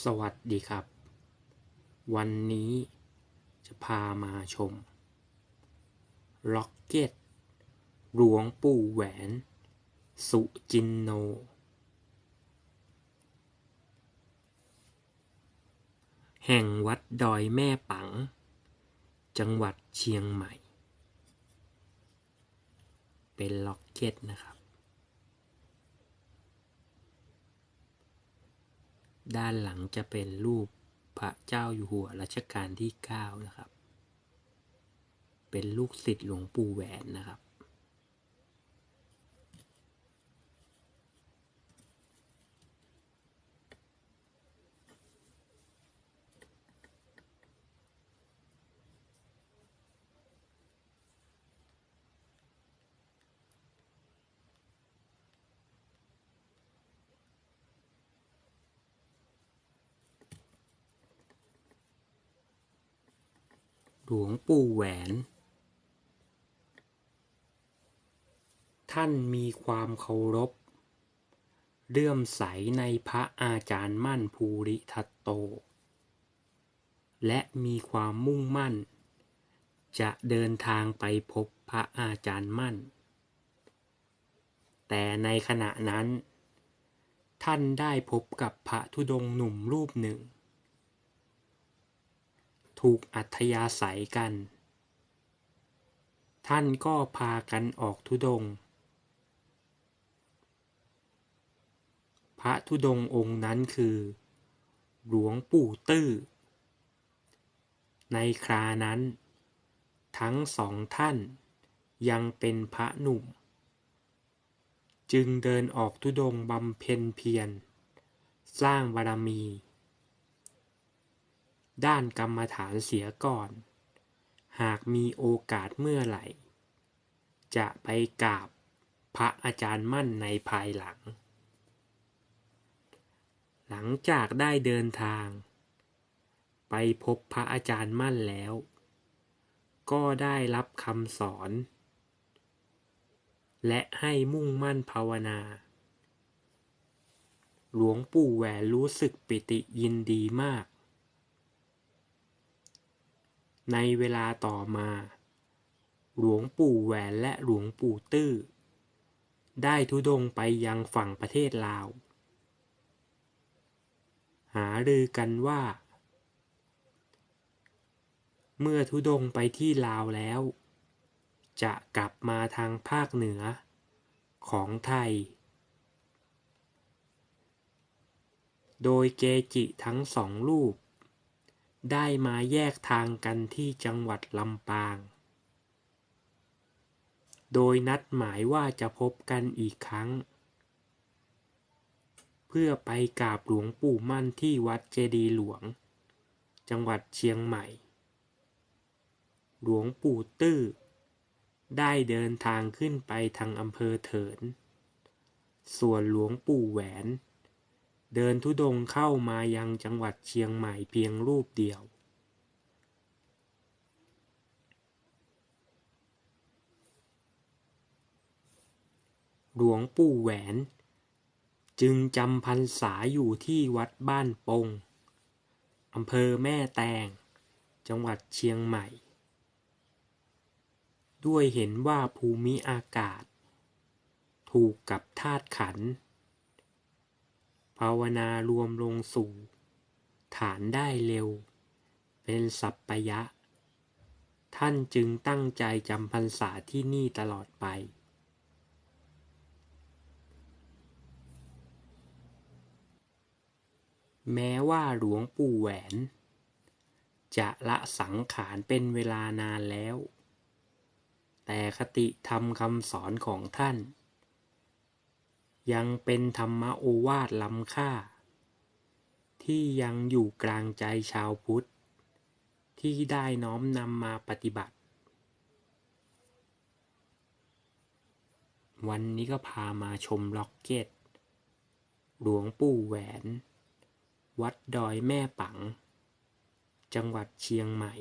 สวัสดีครับ วันนี้จะพามาชมล็อกเก็ตหลวงปู่แหวน สุจินโน แห่งวัดดอยแม่ปัง จังหวัดเชียงใหม่ เป็นล็อกเก็ตนะครับ ด้านหลังจะเป็นรูปพระเจ้าอยู่หัวรัชกาลที่ 9 นะครับ เป็นลูกศิษย์หลวงปู่แหวนนะครับ ลวงปู่แหวน ท่านมีความเคารพ เลื่อมใสในพระอาจารย์มั่นภูริทัตโต และมีความมุ่งมั่น จะเดินทางไปพบพระอาจารย์มั่น แต่ในขณะนั้น ท่านได้พบกับพระธุดงค์หนุ่มรูปหนึ่ง ถูกอัธยาศัยกัน ท่านก็พากันออกธุดง พระธุดงองค์นั้นคือ หลวงปู่ตื้อ ในครานั้น ทั้งสองท่านยังเป็นพระหนุ่ม จึงเดินออกธุดงบำเพ็ญเพียร สร้างบารมี ด้านกรรมฐานเสียก่อน หากมีโอกาสเมื่อไหร่ จะไปกราบพระอาจารย์มั่นในภายหลัง หลังจากได้เดินทาง ไปพบพระอาจารย์มั่นแล้ว ก็ได้รับคำสอน และให้มุ่งมั่นภาวนา หลวงปู่แหวนรู้สึกปิติยินดีมาก ในเวลาต่อมา หลวงปู่แหวนและหลวงปู่ตื้อ ได้ทุดงไปยังฝั่งประเทศลาว หารือกันว่า เมื่อทุดงไปที่ลาวแล้ว จะกลับมาทางภาคเหนือ ของไทย โดยเกจิทั้งสองรูป ได้มาแยกทางกันที่จังหวัดลำปาง โดยนัดหมายว่าจะพบกันอีกครั้ง เพื่อไปกราบหลวงปู่มั่นที่วัดเจดีหลวง จังหวัดเชียงใหม่ หลวงปู่ตื้อ ได้เดินทางขึ้นไปทางอำเภอเถิน ส่วนหลวงปู่แหวน เดินทุดงเข้ามายังจังหวัดเชียงใหม่เพียงรูปเดียว หลวงปู่แหวน จึงจำพรรษาอยู่ที่วัดบ้านปงอำเภอแม่แตง จังหวัดเชียงใหม่ ด้วยเห็นว่าภูมิอากาศ ถูกกับธาตุขันธ์ ภาวนารวมลงสู่ ฐานได้เร็ว เป็นสัปปะยะ ท่านจึงตั้งใจจำพรรษาที่นี่ตลอดไป แม้ว่าหลวงปู่แหวน จะละสังขารเป็นเวลานานแล้ว แต่คติธรรมคำสอนของท่าน ยังเป็นธรรมโอวาทล้ำค่า ที่ยังอยู่กลางใจชาวพุทธ ที่ได้น้อมนำมาปฏิบัติ วันนี้ก็พามาชมล็อกเก็ต หลวงปู่แหวน วัดดอยแม่ปัง จังหวัดเชียงใหม่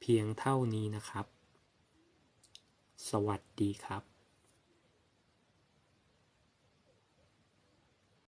เพียงเท่านี้นะครับ สวัสดีครับ